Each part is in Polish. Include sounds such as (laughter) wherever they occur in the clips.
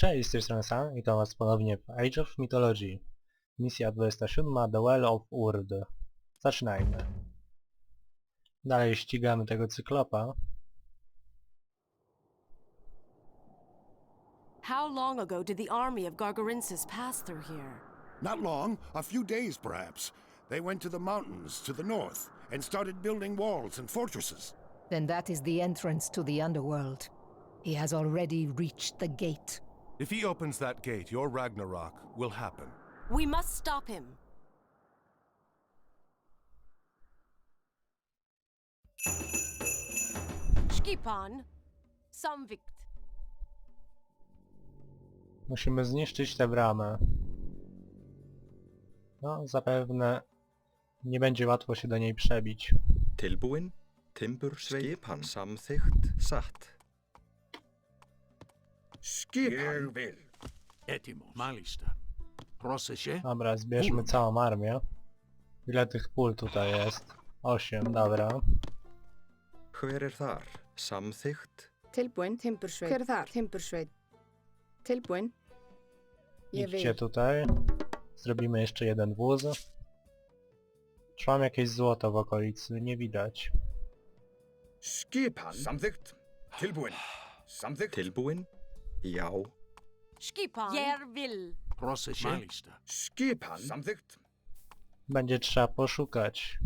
Cześć, z tej strony Sam i to was ponownie w Age of Mythology. Misja 27, The Well of Urd. Zaczynajmy. Dalej ścigamy tego cyklopa. How long ago did the army of Gargarensis pass through here? Not long, a few days perhaps. They went to the mountains to the north and started building walls and fortresses. Then that is the entrance to the underworld. He has already reached the gate. If he opens that gate, your Ragnarok will happen. We must stop him. Skipan, Samvikt. Musimy zniszczyć tę bramę. No, zapewne nie będzie łatwo się do niej przebić. Tilbúin, timbursveit, samþygt, satt. Ég vil. Έτοιμος. Μάλιστα. Πρόσεχε. Dobra, zbierzmy całą armię. Ile tych pól tutaj jest? Osiem, dobra. Hver er þar? Samþygt, Tilbúinn, Timbursveit. Hver er þar? Timbursveit. Tilbúinn. Ég Idźcie vil. tutaj. Zrobimy jeszcze jeden wóz. Czy mam jakieś złoto w okolicy? Nie widać. Skipan Samþygt Tilbúin Samþygt tilbúin, Já. Skipan. Ég vil. Proszę się. Malista. Skipan. Samþygt. Będzie trzeba poszukać.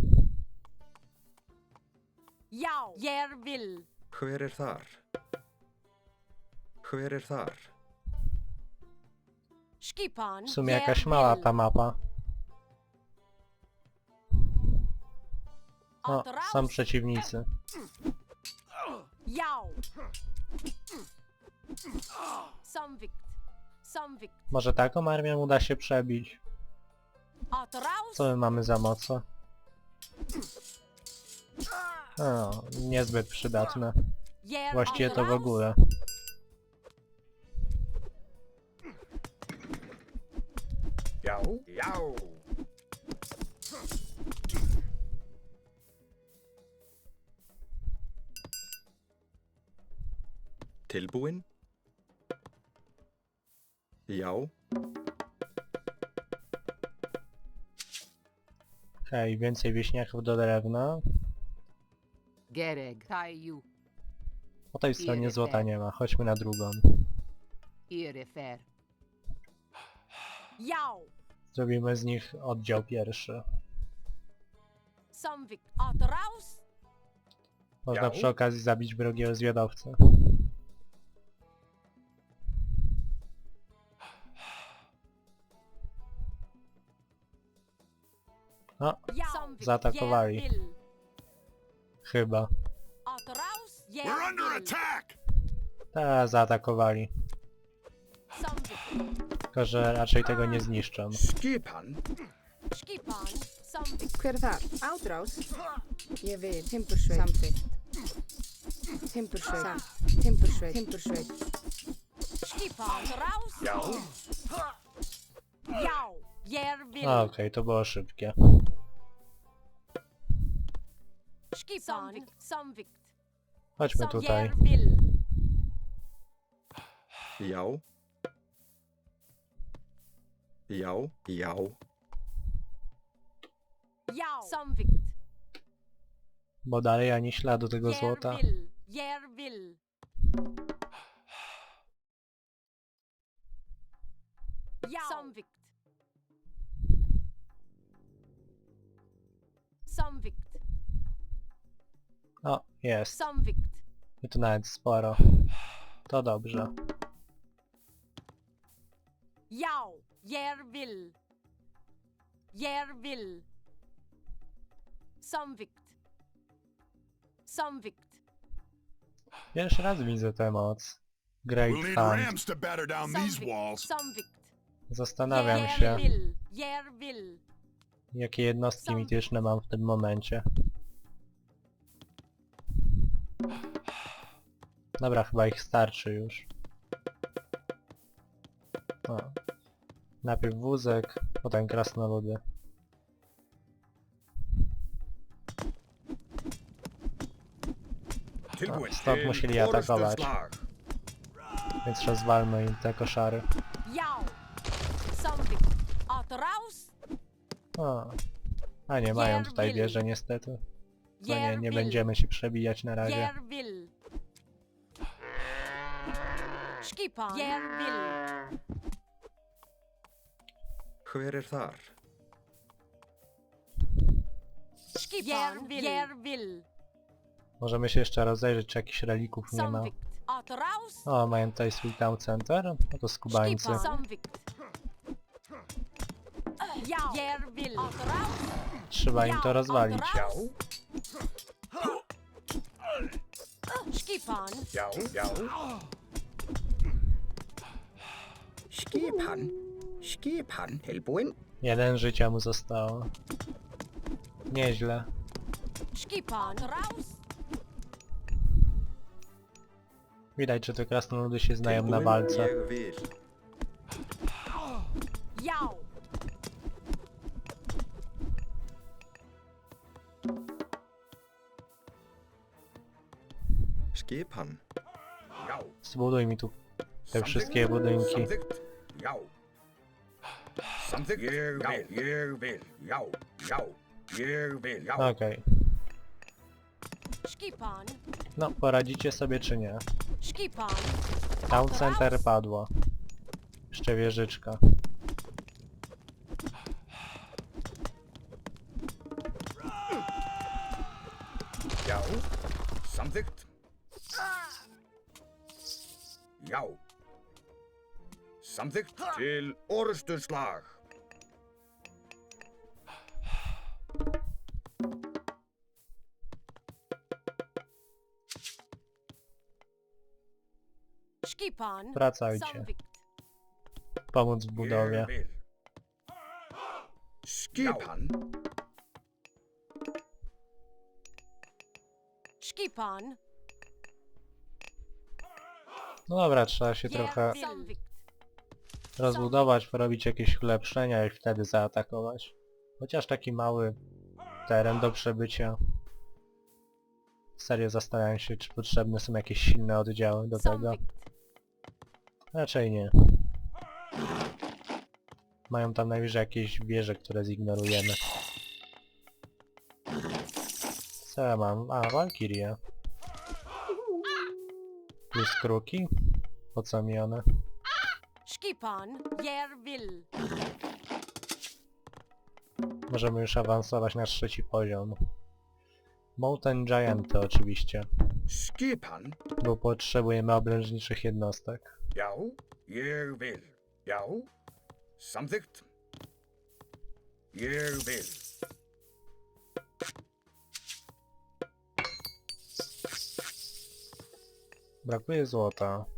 Já. Ég vil. Hver er þar? Hver er þar? Skipan. W sumie jakaś mała ta mapa. O, są przeciwnicy. Jau. Samvikt. Samvikt. Może taką armią uda się przebić? Atraus, Co my mamy za moce? O, niezbyt przydatne. Właściwie to w Atraus. ogóle. Já Já Tilbúin? Já, Hej, więcej wieśniaków do drewna. Gereg, Taiu, Po tej stronie złota nie ma, chodźmy na drugą. Irefer. Zrobimy z nich oddział pierwszy. Atraus, Można przy okazji zabić wrogiego zwiadowcę. Zaatakowali. chyba. Ta, zaatakowali. Tylko, że raczej tego nie zniszczą. Skipan Skipan, Samvikt. Hver þar? Átrás. Ég vil. Timbursveit. Samþykkt. Timbursveit. Samt. Timbursveit. Timbursveit. Skipan, Atraus. Já Já. Ég vil. A, Okej, to było szybkie. Skipan, Samvikt. Chodźmy tutaj. já. Já, já, Já. Samvikt. Bo dalej ani śladu tego złota. vil. Já. Samvikt. Jest. I to nawet sporo. To dobrze. Vil. Jeg vil. Samvikt. Samvikt. Pierwszy raz widzę tę moc. Great We'll need Hunt. rams to batter down these Samvikt. walls. Samvikt. Zastanawiam się, vil. Jeg vil. jakie jednostki mityczne mam w tym momencie. Dobra, chyba ich starczy już. O. Najpierw wózek, potem krasnoludy. Tilbúin Stąd til musieli atakować. Więc rozwalmy im te koszary. O. A nie mają tutaj wieże niestety. No nie, nie będziemy się przebijać na razie. Jervil. Skipan. Jervil. Hver er þar? Skipan. Jervil. Możemy się jeszcze rozejrzeć, czy jakichś relików nie ma. O, mają tutaj swój town center. No to skubańcy. Skipan. Trzeba im to rozwalić. Jau, Skipan. Skipan. Skipan, tilbúin. Jeden życia mu zostało. Nieźle. Skipan. Atraus. Widać, że te krasnoludy się znają na walce. Jau. Jau. Zbuduj mi tu te wszystkie budynki. Já. Okej. No, poradzicie sobie czy nie? Skipan. Town center padło. Jeszcze wieżyczka. Samþykkt. Já. Samþykkt til orustuslag. Skipan. Wracajcie. Pomóc w budowie. Ég vil. Skipan. Skipan. No dobra, trzeba się trochę. Rozbudować, porobić jakieś ulepszenia i wtedy zaatakować. Chociaż taki mały teren do przebycia. Serio zastanawiam się, czy potrzebne są jakieś silne oddziały do tego. Raczej nie. Mają tam najwyżej jakieś wieże, które zignorujemy. Co ja mam? A, Valkyrie. Plus kruki? Po co mi one? Skipan. Jervil. Możemy już awansować na trzeci poziom. Mountain Gianty oczywiście, Skipan. bo potrzebujemy obręczniczych jednostek. Vil. Já. Samþykkt. Ég vil. Brakuje złota.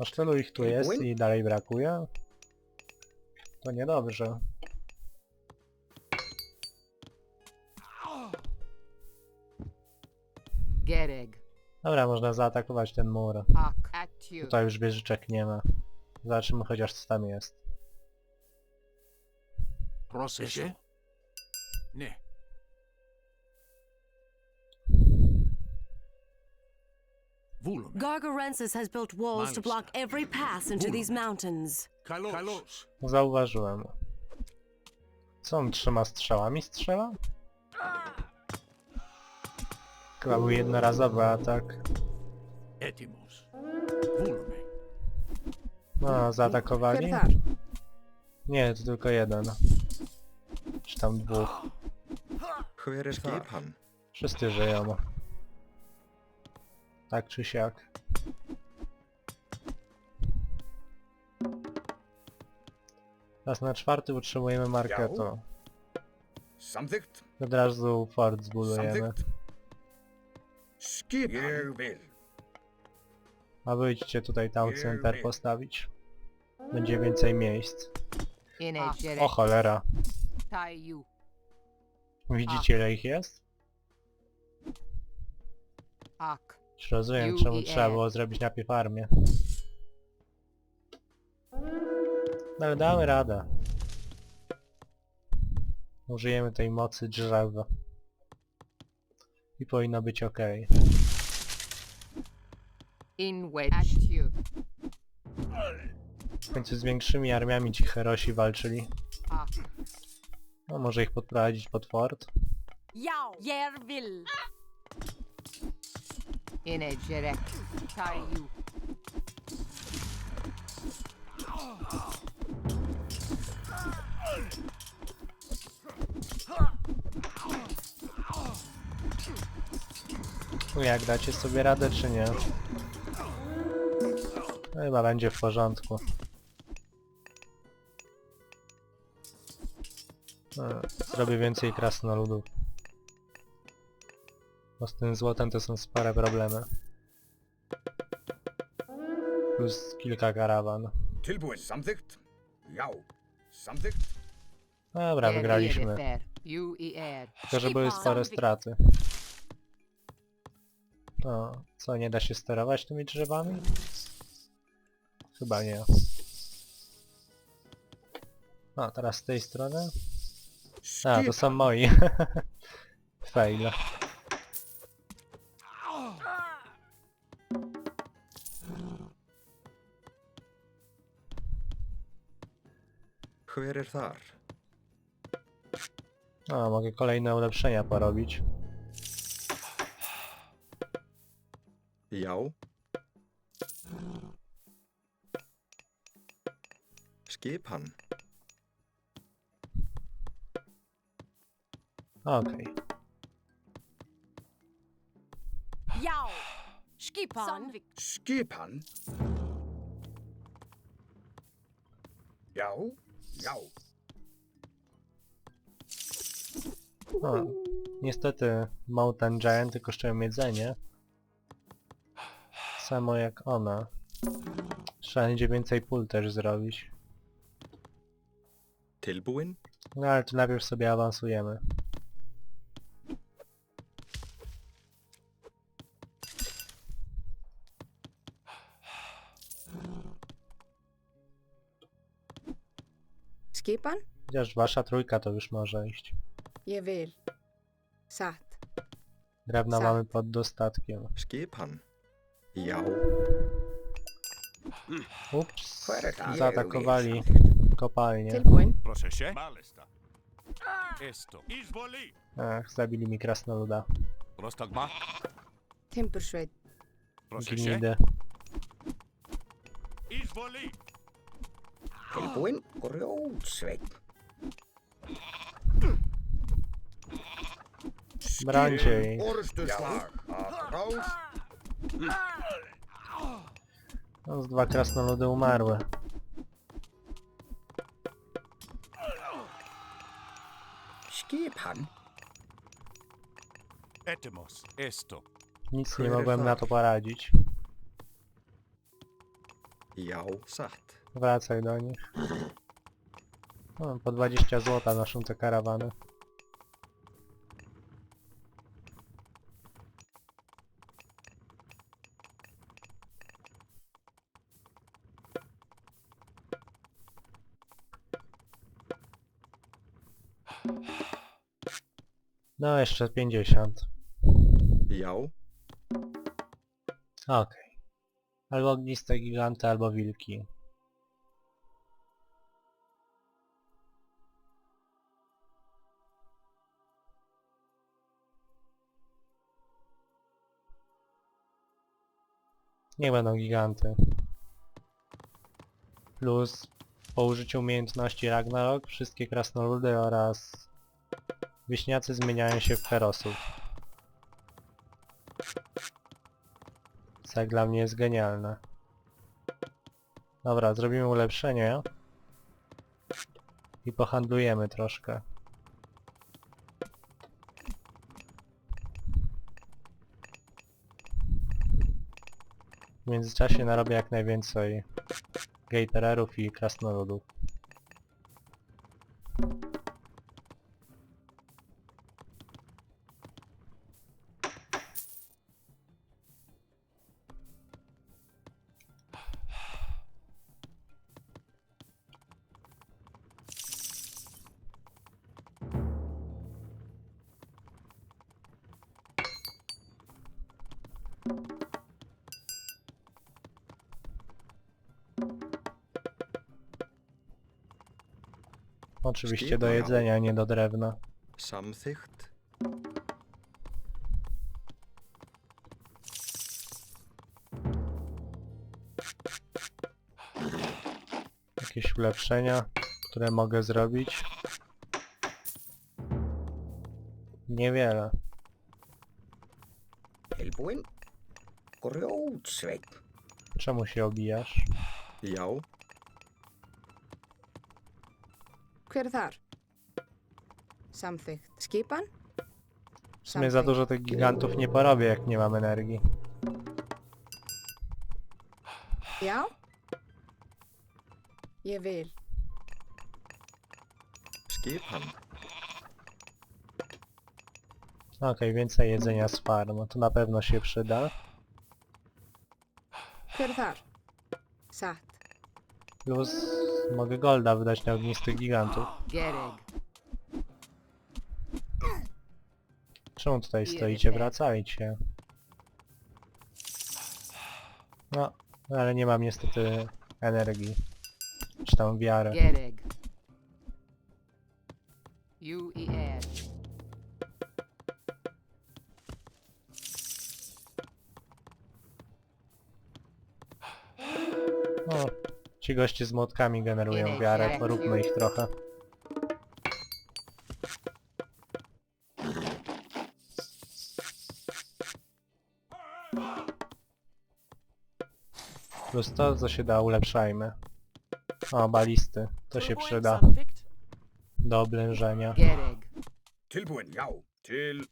Aż tylu ich tu jest i dalej brakuje? To niedobrze. Gereg. Dobra, można zaatakować ten mur. Tutaj już wieżyczek nie ma. Zobaczymy chociaż co tam jest. Proszę się? Nie. bólu. Gargarensis has built walls to block every pass into these mountains. Kalos. Zauważyłem. Co on trzyma strzałami strzela? Chyba był jednorazowy atak. No, zaatakowali? Nie, to tylko jeden. Czy tam dwóch. Pan. Wszyscy żyją. Tak czy siak. Teraz na czwarty utrzymujemy marketo. Samþykkt. Od razu fort zbudujemy. A wyjdźcie tutaj town center postawić. Będzie więcej miejsc. O cholera. Widzicie ile ich jest? Ak. Już rozumiem czemu i trzeba E. było zrobić najpierw armię. No ale damy radę. Użyjemy tej mocy drzew. I powinno być ok. In wedge. At you. W końcu z większymi armiami ci herosi walczyli. No może ich podprowadzić pod fort. No jak dacie sobie radę czy nie? No, Chyba będzie w porządku. No, Zrobię więcej krasnoludów. Bo z tym złotem to są spore problemy. Plus kilka karawan. Samþykkt? Dobra, wygraliśmy. there. You i er. Tylko, że były spore straty. No, co, nie da się sterować tymi drzewami? Chyba nie. No, teraz z tej strony? A, to są moi. (laughs) Fail. Hver er þar? O, mogę kolejne ulepszenia porobić. Já. Skipan. Okej. Ja. Skipan. Skipan? Já. O, niestety Mountain Gianty kosztują jedzenie. Samo jak ona. Trzeba będzie więcej pól też zrobić. Tilbúin? No ale to najpierw sobie awansujemy. Skipan? Chociaż wasza trójka to już może iść. Vil. Satt. Drewna Za. mamy pod dostatkiem. Skipan. Já. Ups, zaatakowali kopalnię. Tilbúin. Proszę się. Malesta. Esto. Ach, zabili mi krasnoluda. Rostagma. Timbursveit. Proszę się. Gnidę. Izvoli. Tilbúin? Orustuslag. Að rás. No, z dwa krasnoludy umarły. Skipan? Etemos. Esto. Nic nie mogłem na to poradzić. Já. Satt. Wracaj do nich. No, po 20 złota noszą te karawany. No, jeszcze 50. Já. Okej. Albo ogniste giganty, albo wilki. Nie będą giganty. Plus po użyciu umiejętności Ragnarok wszystkie krasnoludy oraz wieśniacy zmieniają się w herosów. Co dla mnie jest genialne. Dobra, zrobimy ulepszenie. I pohandlujemy troszkę. W międzyczasie narobię jak najwięcej gatererów i krasnoludów. Oczywiście do jedzenia, nie do drewna. Jakieś ulepszenia, które mogę zrobić? Niewiele. Czemu się obijasz? Já. Hver er þar? Samþykkt. Skipan? W sumie za dużo tych gigantów nie porobię, jak nie mam energii. Já? Ég vil. Skipan. Okej, więcej jedzenia z farm, to na pewno się przyda. Hver er þar? Satt. Plus mogę golda wydać na ognistych gigantów. Czemu tutaj stoicie? Wracajcie. No, ale nie mam niestety energii. Czy tam wiarę. Gereg. You ci goście z młotkami generują wiarę, poróbmy ich trochę. Plus to, co się da, ulepszajmy. O, balisty. To się przyda. Do oblężenia. Til.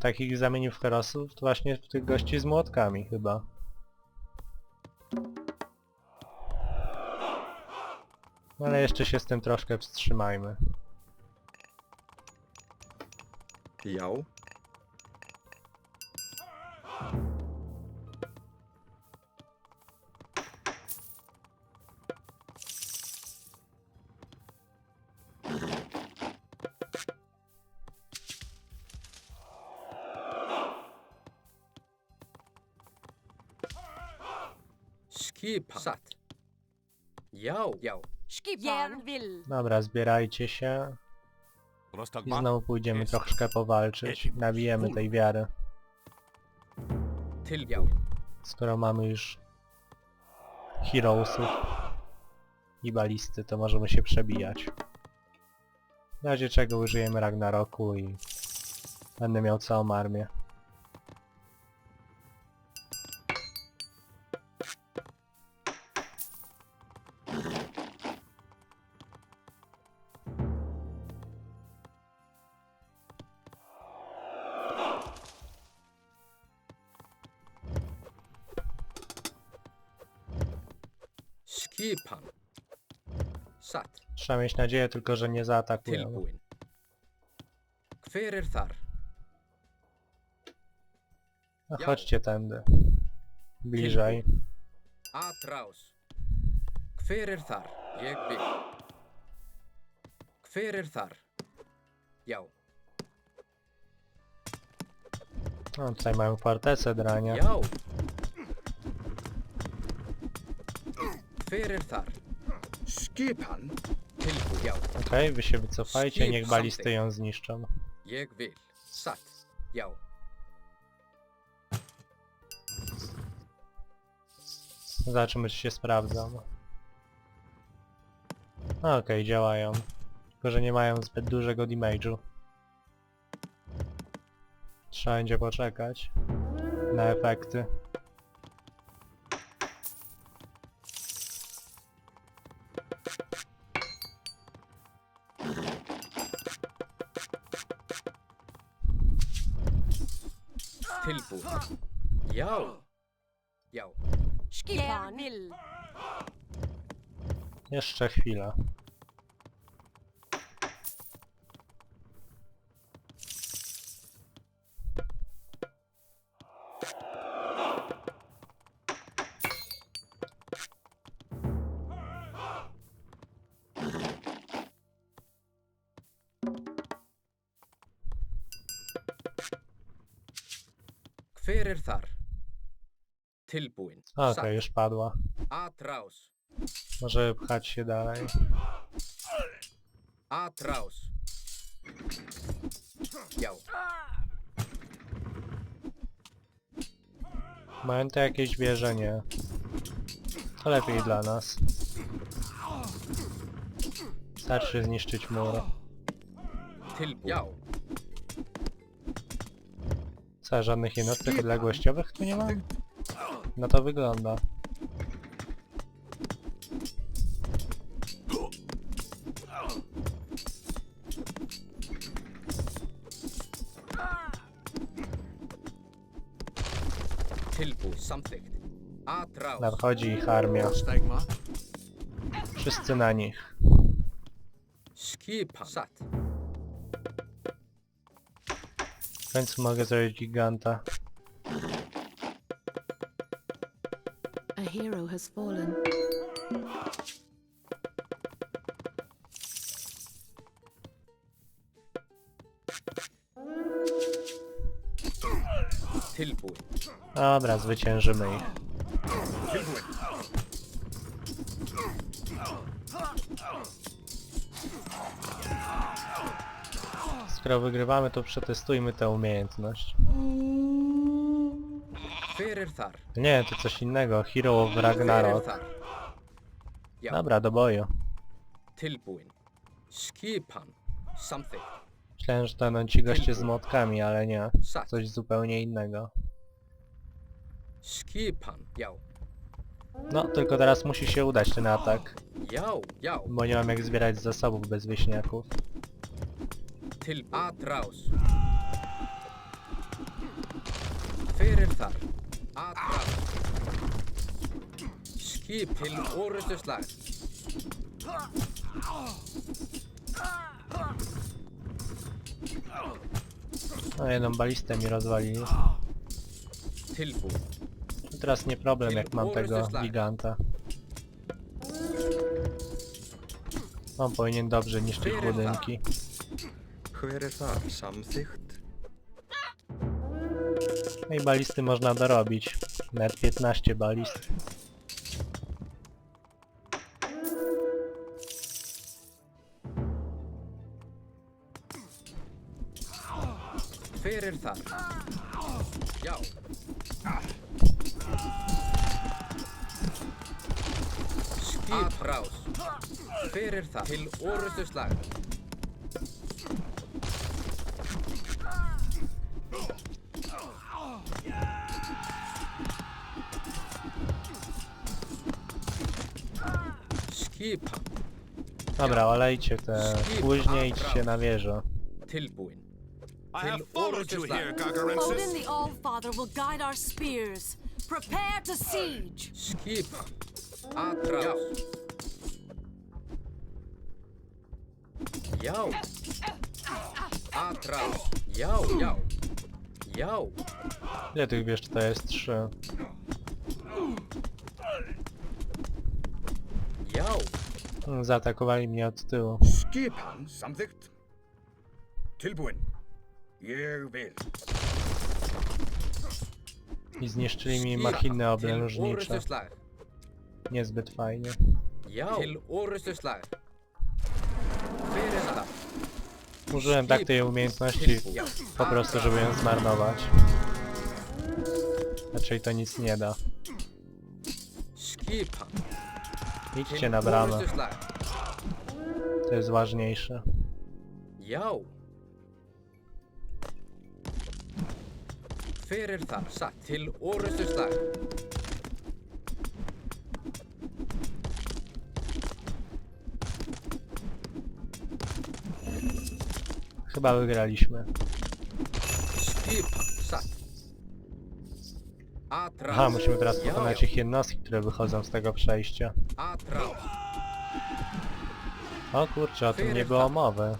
Takich zamienił w herosów, to właśnie w tych gości z młotkami chyba. No, Ale jeszcze się z tym troszkę wstrzymajmy. Já. Já. Skipan vill. Dobra, zbierajcie się i znowu pójdziemy troszkę powalczyć. Nabijemy tej wiary. Skoro mamy już heroesów i balisty, to możemy się przebijać. W razie czego użyjemy Ragnaroku i będę miał całą armię. Skipan. Satt. Trzeba mieć nadzieję tylko, że nie zaatakują. Tilbúin. Hver er þar? No, chodźcie tędy. Bliżej. Atraus. Hver er þar? Ég vil. Hver er þar? Já. No, tutaj mają fortecę drania. Já. Er þar? Skipan. Tilbúin. Já. Okej, wy się wycofajcie, niech balisty ją zniszczą. Ég vil. Satt. Já. Zobaczymy, czy się sprawdzą. Okej, działają. Tylko, że nie mają zbyt dużego damage'u. Trzeba będzie poczekać na efekty. Jeszcze chwila. Hver er þar? Tilbúin. Okej, już padła. Atrás. Może pchać się dalej. Já. Mają to jakieś wieże? Nie. To lepiej dla nas. Starczy zniszczyć mur. Já. Co, żadnych jednostek odległościowych tu nie ma? No to wygląda. Nadchodzi ich armia. Wszyscy na nich. Skipan. Satt. W końcu mogę zrobić giganta. A hero has fallen. Dobra, zwyciężymy ich. Skoro wygrywamy, to przetestujmy tę umiejętność. Nie, to coś innego. Hero of Ragnarok. Dobra, do boju. Tilbúin. Skipan. Samþykkt. Myślałem, że to będą ci goście z młotkami, ale nie. Coś zupełnie innego. Skipan. Já. No, tylko teraz musi się udać ten atak, Já. Já. bo nie mam jak zbierać zasobów bez wieśniaków. Til Atrás. Er þar? Atrás. Skip til orustuslag. No, jedną balistę mi rozwalili. Tilbúin. Teraz nie problem, jak mam tego giganta. On powinien dobrze niszczyć budynki. Samþykkt. No i balisty można dorobić. Nawet 15 balist. Hver Hver er þar? Til orustuslag. Skipan. Dobra, olejcie te później idźcie na wieżę. Tilbúin. I Til have followed you here. Odin the All-Father will guide our spears. Prepare to siege! Skipan. Atrás. Já. Atrás. Já, já. Já. Ile tych wież to jest? Trzy. Já. Mm, Zaatakowali mnie od tyłu. Skipan. Samþykkt. Tilbúin. Ég vil. I zniszczyli mi machiny oblężnicze. Niezbyt fajnie. Það? Użyłem tak tej umiejętności po prostu, żeby ją zmarnować. Raczej to nic nie da. Idźcie na bramę, to jest ważniejsze. Hver er þar? Satt. Til orustuslag. Chyba wygraliśmy. Atrás. Aha, musimy teraz pokonać ich jednostki, które wychodzą z tego przejścia. O kurczę, o tym nie było mowy.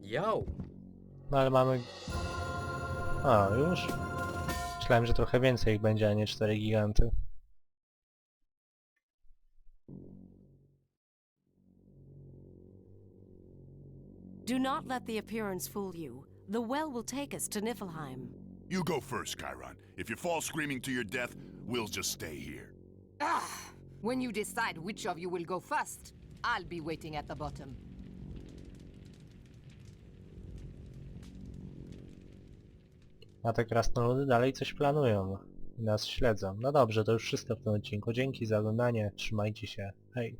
Já. No ale mamy... A, już? Myślałem, że trochę więcej ich będzie, a nie cztery giganty. Do not let the appearance fool you. The well will take us to Niflheim. You go first, Chiron. If you fall screaming to your death, we'll just stay here. When you decide which of you will go first, I'll be waiting at the bottom. A te krasnoludy dalej coś planują. I nas śledzą. No dobrze, to już wszystko w tym odcinku. Dzięki za oglądanie, trzymajcie się. Hej.